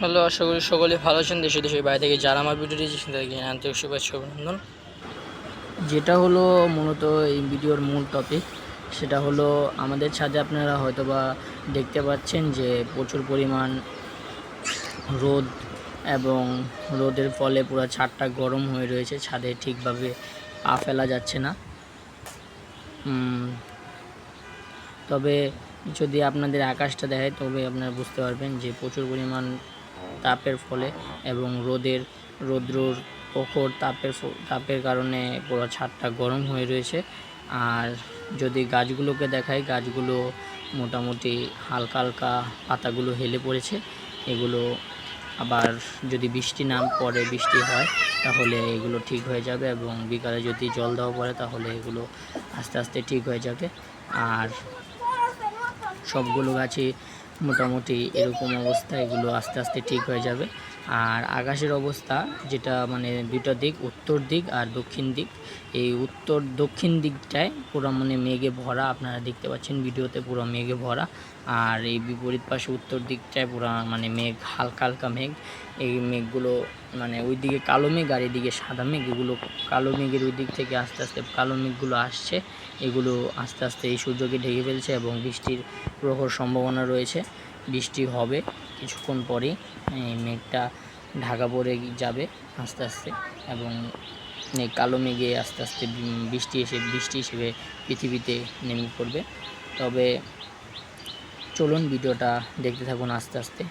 Hello, আশা করি সকলে ভালো আছেন। দেশে দেশের বাইরে থেকে যারা আমার ভিডিওটি দেখছেন, তাদেরকে আন্তরিক শুভেচ্ছা অভিনন্দন। যেটা হলো মূলত এই ভিডিওর মূল টপিক সেটা হলো আমাদের ছাদে আপনারা হয়তোবা দেখতে পাচ্ছেন যে প্রচুর পরিমাণ রোদ এবং রোদের ফলে পুরো ছাদটা গরম হয়ে রয়েছে। ছাদে ঠিকভাবে পা ফেলা যাচ্ছে না। তবে যদি আপনাদের আকাশটা দেখায়, তবে আপনারা বুঝতে পারবেন যে প্রচুর পরিমাণ তাপের ফলে এবং রোদের, রৌদ্রর প্রখর তাপের তাপের কারণে পুরো ছাদটা গরম হয়ে রয়েছে। আর যদি গাছগুলোকে দেখাই, গাছগুলো মোটামুটি হালকা হালকা পাতাগুলো হেলে পড়েছে। এগুলো আবার যদি বৃষ্টি না পড়ে, বৃষ্টি হয়, তাহলে এগুলো ঠিক হয়ে যাবে এবং বিকালে যদি জল দেওয়া পড়ে, তাহলে এগুলো আস্তে আস্তে ঠিক হয়ে যাবে। আর সবগুলো গাছই মোটামুটি এরকম অবস্থা এগুলো আস্তে আস্তে ঠিক হয়ে যাবে। আর আকাশের অবস্থা যেটা মানে দুটো দিক, উত্তর দিক আর দক্ষিণ দিক। এই উত্তর দক্ষিণ দিকটায় পুরো মানে মেঘে ভরা, আপনারা দেখতে পাচ্ছেন ভিডিওতে পুরো মেঘে ভরা। আর এই বিপরীত পাশে উত্তর দিকটায় পুরো মানে মেঘ, হালকা হালকা মেঘ। এই মেঘগুলো মানে ওই দিকে কালো মেঘ আর এদিকে সাদা মেঘ। এগুলো কালো মেঘের ওই দিক থেকে আস্তে আস্তে কালো মেঘগুলো আসছে। এগুলো আস্তে আস্তে এই সূর্যকে ঢেকে ফেলছে এবং বৃষ্টির প্রখর সম্ভাবনা রয়েছে। বৃষ্টি হবে। কিছুক্ষণ পরে মেঘটা ঢাকা পড়ে যাবে আস্তে আস্তে এবং কালো মেঘে আস্তে আস্তে বৃষ্টি এসে, বৃষ্টি হিসেবে পৃথিবীতে নেমে পড়বে। তবে চলুন ভিডিওটা দেখতে থাকুন আস্তে আস্তে।